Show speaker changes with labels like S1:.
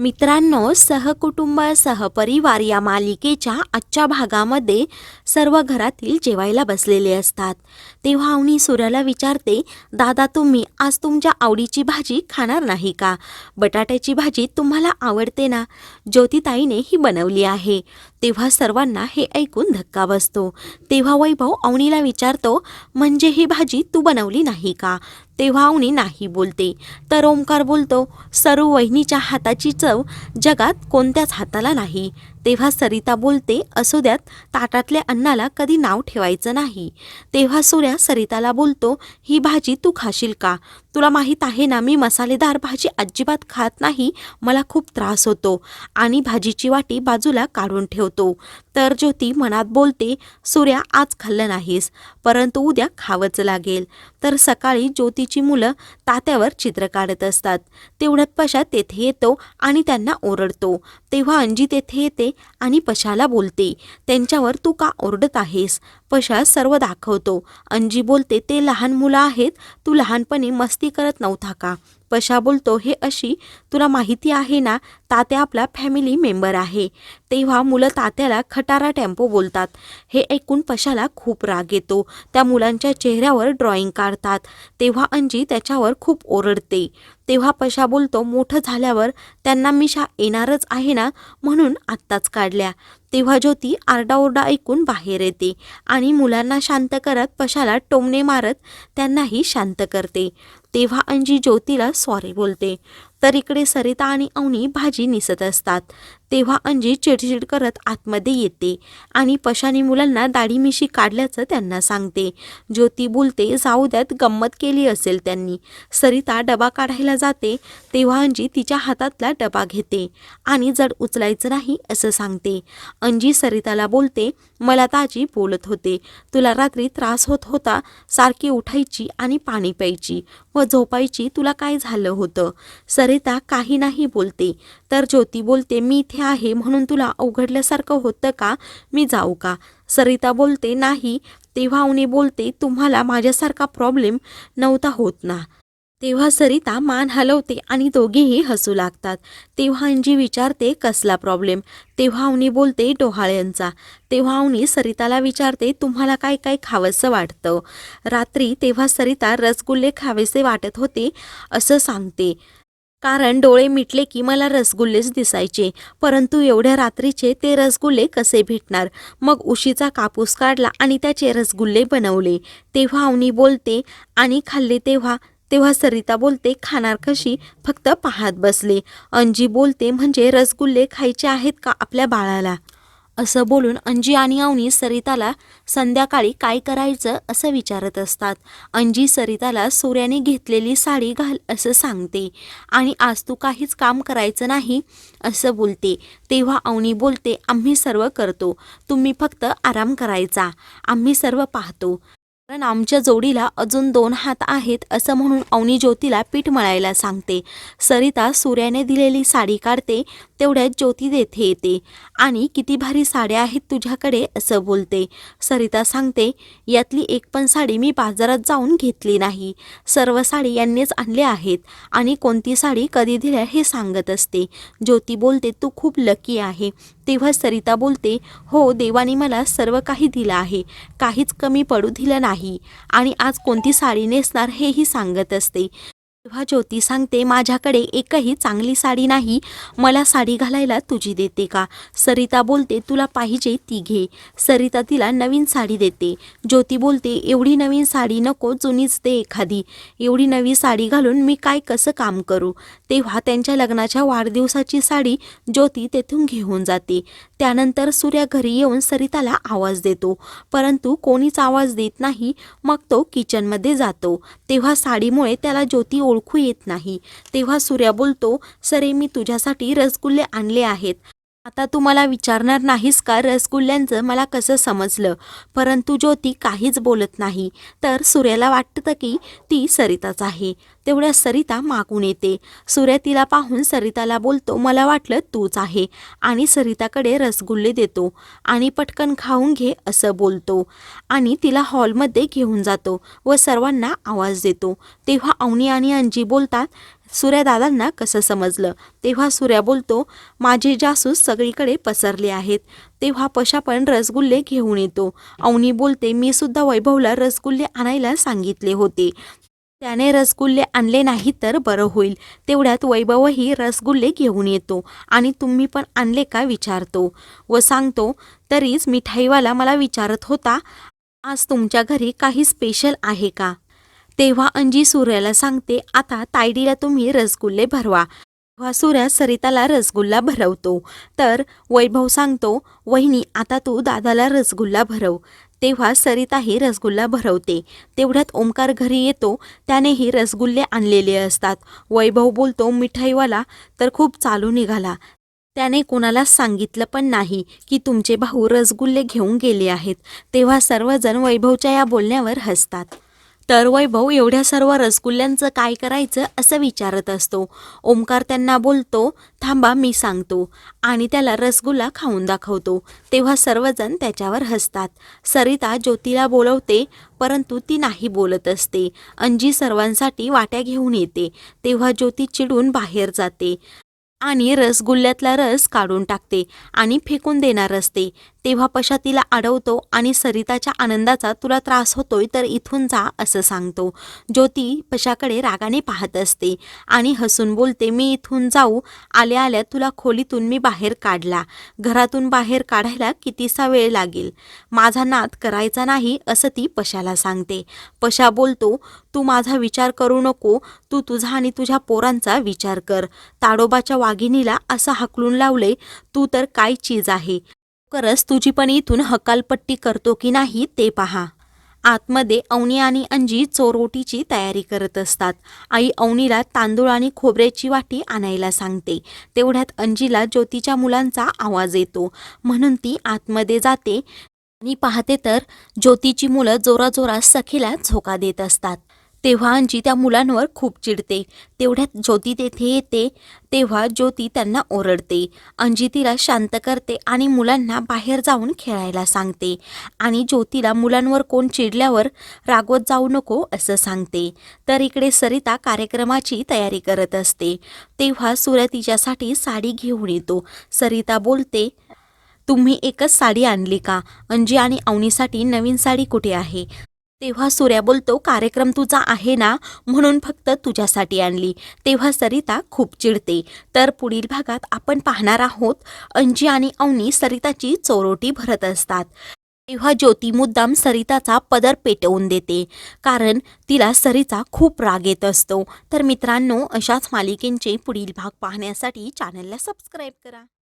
S1: मित्रांनो सहकुटुंब सहपरिवार या मालिकेच्या आजच्या भागामध्ये सर्व घरातील जेवायला बसलेले असतात. तेव्हा अवनी सूर्याला विचारते दादा तुम्ही आज तुमच्या आवडीची भाजी खाणार नाही का? बटाट्याची भाजी तुम्हाला आवडते ना ज्योतिताईने ही बनवली आहे. तेव्हा सर्वांना हे ऐकून धक्का बसतो. तेव्हा वैभव अवनीला विचारतो म्हणजे ही भाजी तू बनवली नाही का? तेव्हा अवनी नाही बोलते. तर ओंकार बोलतो सर्व वहिनीच्या हाताची चव जगात कोणत्याच हाताला नाही. तेव्हा सरिता बोलते असू द्यात ताटातल्या अन्नाला कधी नाव ठेवायचं नाही. तेव्हा सूर्या सरिताला बोलतो ही भाजी तू खाशील का? तुला माहीत आहे ना मी मसालेदार भाजी अजिबात खात नाही मला खूप त्रास होतो आणि भाजीची वाटी बाजूला काढून ठेवतो. तर ज्योती मनात बोलते सूर्या आज खाल्लं नाहीस परंतु उद्या खावंच लागेल. तर सकाळी ज्योतीची मुलं तात्यावर चित्र काढत असतात. तेवढ्यात पशा तेथे येतो आणि त्यांना ओरडतो. तेव्हा अंजी तेथे येते आणि पशाला बोलते त्यांच्यावर तू का ओरडत आहेस? पशा सर्व दाखवतो. अंजी बोलते ते लहान मुलं आहेत तू लहानपणी मस्ती करत नव्हता का? पशा बोलतो हे अशी तुला माहिती आहे ना तात्या आपला फॅमिली मेंबर आहे. तेव्हा मुलं तात्याला खटारा टेम्पो बोलतात. हे ऐकून पशाला खूप राग येतो. त्या मुलांच्या चेहऱ्यावर ड्रॉइंग काढतात. तेव्हा अंजी त्याच्यावर खूप ओरडते. तेव्हा पशा बोलतो मोठं झाल्यावर त्यांना मिशा येणारच आहे ना म्हणून आत्ताच काढल्या. तेव्हा ज्योती आरडाओरडा ऐकून बाहेर येते आणि मुलांना शांत करत पशाला टोमणे मारत त्यांनाही शांत करते. तेव्हा अंजी ज्योतीला सॉरी बोलते. तर इकडे सरिता आणि अवनी भाजी निसत असतात. तेव्हा अंजी चिडचिड करत आतमध्ये येते आणि पशानी मुलांना दाढी मिशी काढल्याचं त्यांना सांगते. ज्योती बोलते जाऊ द्यात गंमत केली असेल त्यांनी. सरिता डबा काढायला जाते तेव्हा अंजी तिच्या हातातला डबा घेते आणि जड उचलायचं नाही असं सांगते. अंजी सरिताला बोलते मला ताजी बोलत होते तुला रात्री त्रास होत होता सारखी उठायची आणि पाणी प्यायची व झोपायची तुला काय झालं होतं? सर सरिता काही नाही बोलते. तर ज्योती बोलते मी इथे आहे म्हणून तुला अवघडल्यासारखं होतं का? मी जाऊ का? सरिता बोलते नाही. तेव्हा उनी बोलते तुम्हाला माझ्यासारखा प्रॉब्लेम नव्हता होत ना. तेव्हा सरिता मान हलवते आणि दोघेही हसू लागतात. तेव्हा अंजी विचारते कसला प्रॉब्लेम तेव्हा अवनी बोलते डोहाळ्यांचा. तेव्हा अवनी सरिताला विचारते तुम्हाला काय काय खावंसं वाटतं? रात्री तेव्हा सरिता रसगुल्ले खावेसे वाटत होते असं सांगते. कारण डोळे मिटले की मला रसगुल्लेच दिसायचे परंतु एवढ्या रात्रीचे ते रसगुल्ले कसे भेटणार? मग उशीचा कापूस काढला आणि त्याचे रसगुल्ले बनवले. तेव्हा अवनी बोलते आणि खाल्ले तेव्हा? तेव्हा सरिता बोलते खाणार कशी? फक्त पाहत बसले. अंजी बोलते म्हणजे रसगुल्ले खायचे आहेत का आपल्या बाळाला? असं बोलून अंजी आणि अवनी सरिताला संध्याकाळी काय करायचं असं विचारत असतात. अंजी सरिताला सूर्याने घेतलेली साडी घाल असं सांगते. आणि आज तू काहीच काम करायचं नाही असं बोलते. तेव्हा अवनी बोलते आम्ही सर्व करतो. तुम्ही फक्त आराम करायचा. आम्ही सर्व पाहतो. कारण आमच्या जोडीला अजून दोन हात आहेत असं म्हणून अवनी ज्योतीला पीठ मळायला सांगते. सरिता सूर्याने दिलेली साडी काढते तेवढ्यात ज्योती देथे येते. आणि किती भारी साड्या आहेत तुझ्याकडे असं बोलते. सरिता सांगते यातली एक पण साडी मी बाजारात जाऊन घेतली नाही. सर्व साडी यांनीच आणल्या आहेत आणि कोणती साडी कधी दिल्या हे सांगत असते. ज्योती बोलते तू खूप लकी आहे. तेव्हा सरिता बोलते हो देवाने मला सर्व काही दिलं आहे. काहीच कमी पडू दिलं नाही. आणि आज कोणती साडी नेसणार हेही सांगत असते. तेव्हा ज्योती सांगते माझ्याकडे एकही चांगली साडी नाही. मला साडी घालायला तुझी देते का? सरिता बोलते तुला पाहिजे ती घे. सरिता तिला नवीन साडी देते. ज्योती बोलते एवढी नवीन साडी नको जुनीच दे एखादी. एवढी नवी साडी घालून मी काय कसं काम करू? तेव्हा त्यांच्या लग्नाच्या वाढदिवसाची साडी ज्योती तेथून घेऊन जाते. त्यानंतर सूर्या घरी येऊन सरिताला आवाज देतो. परंतु कोणीच आवाज देत नाही मग तो किचनमध्ये जातो. तेव्हा साडीमुळे त्याला ज्योती ओळखू येत नाही. तेव्हा सूर्या बोलतो सरे मी तुझ्यासाठी रसगुल्ले आणले आहेत. आता तू मला विचारणार नाहीस का? रसगुल्ल्यांचं मला कसं समजलं? परंतु ज्योती काहीच बोलत नाही. तर सूर्याला वाटतं की ती सरिताच आहे. तेवढ्या सरिता मागून येते. सूर्या तिला पाहून सरिताला बोलतो मला वाटलं तूच आहे. आणि सरिताकडे रसगुल्ले देतो. आणि पटकन खाऊन घे असं बोलतो. आणि तिला हॉलमध्ये घेऊन जातो व सर्वांना आवाज देतो. तेव्हा अवनी आणि अंजी बोलतात सूर्यदादांना कसं समजलं? तेव्हा सूर्या बोलतो माझे जासूस सगळीकडे पसरले आहेत. तेव्हा पशा पण रसगुल्ले घेऊन येतो. अवनी बोलते मी सुद्धा वैभवला रसगुल्ले आणायला सांगितले होते. त्याने रसगुल्ले आणले नाही तर बरं होईल. तेवढ्यात वैभवही रसगुल्ले घेऊन येतो आणि तुम्ही पण आणले का विचारतो. व सांगतो तरीच मिठाईवाला मला विचारत होता आज तुमच्या घरी काही स्पेशल आहे का? तेव्हा अंजी सूर्याला सांगते आता तायडीला तुम्ही रसगुल्ले भरवा. तेव्हा सूर्या सरिताला रसगुल्ला भरवतो. तर वैभव सांगतो वहिनी आता तू दादाला रसगुल्ला भरव. तेव्हा सरिताही रसगुल्ला भरवते. तेवढ्यात ओंकार घरी येतो. त्यानेही रसगुल्ले आणलेले असतात. वैभव बोलतो मिठाईवाला तर खूप चालू निघाला. त्याने कोणाला सांगितलं पण नाही की तुमचे भाऊ रसगुल्ले घेऊन गेले आहेत. तेव्हा सर्वजण वैभवच्या या बोलण्यावर हसतात. तर वैभव एवढ्या सर्व रसगुल्ल्यांचं काय करायचं असं विचारत असतो. ओमकार त्यांना बोलतो थांबा मी सांगतो. आणि त्याला रसगुल्ला खाऊन दाखवतो. तेव्हा सर्वजण त्याच्यावर हसतात. सरिता ज्योतीला बोलवते परंतु ती नाही बोलत असते. अंजी सर्वांसाठी वाट्या घेऊन येते. तेव्हा ज्योती चिडून बाहेर जाते. आणि रसगुल्ल्यातला रस काढून टाकते आणि फेकून देणार असते. तेव्हा पशा तिला अडवतो आणि सरिताच्या आनंदाचा तुला त्रास होतोय तर इथून जा असं सांगतो. ज्योती पशाकडे रागाने पाहत असते आणि हसून बोलते मी इथून जाऊ. आल्या आल्या तुला खोलीतून मी बाहेर काढला. घरातून बाहेर काढायला कितीसा वेळ लागेल? माझा नाद करायचा नाही असं ती पशाला सांगते. पशा बोलतो तू माझा विचार करू नको. तू तुझा आणि तुझ्या पोरांचा विचार कर. ताडोबाच्या वाघिणीला असं हाकलून लावले तू तर काय चीज आहे. लवकरच तुझी पण इथून हकालपट्टी करतो की नाही ते पहा. आतमध्ये अवनी आणि अंजी चोरोटीची तयारी करत असतात. आई अवनीला तांदूळ आणि खोबऱ्याची वाटी आणायला सांगते. तेवढ्यात अंजीला ज्योतीच्या मुलांचा आवाज येतो. म्हणून ती आतमध्ये जाते. आणि पाहते तर ज्योतीची मुलं जोराजोरात सखीला झोका देत असतात. तेव्हा अंजी त्या मुलांवर खूप चिडते. तेवढ्यात ज्योती तेथे येते. तेव्हा ज्योती त्यांना ओरडते. अंजी तिला शांत करते आणि मुलांना बाहेर जाऊन खेळायला सांगते. आणि ज्योतीला मुलांवर कोण चिडल्यावर रागवत जाऊ नको असं सांगते. तर इकडे सरिता कार्यक्रमाची तयारी करत असते. तेव्हा सूर्य तिच्यासाठी साडी घेऊन येतो. सरिता बोलते तुम्ही एकच साडी आणली का? अंजी आणि अवनीसाठी नवीन साडी कुठे आहे? तेव्हा सूर्या बोलतो कार्यक्रम तुझा आहे ना? म्हणून फक्त तुझ्यासाठी आणली. तेव्हा सरिता खूप चिडते. तर पुढील भागात आपण पाहणार आहोत अंजी आणि अवनी सरिताची चोरोटी भरत असतात. तेव्हा ज्योती मुद्दाम सरिताचा पदर पेटवून देते. कारण तिला सरीचा खूप राग येत असतो. तर मित्रांनो अशाच मालिकेंचे पुढील भाग पाहण्यासाठी चॅनलला सबस्क्राईब करा.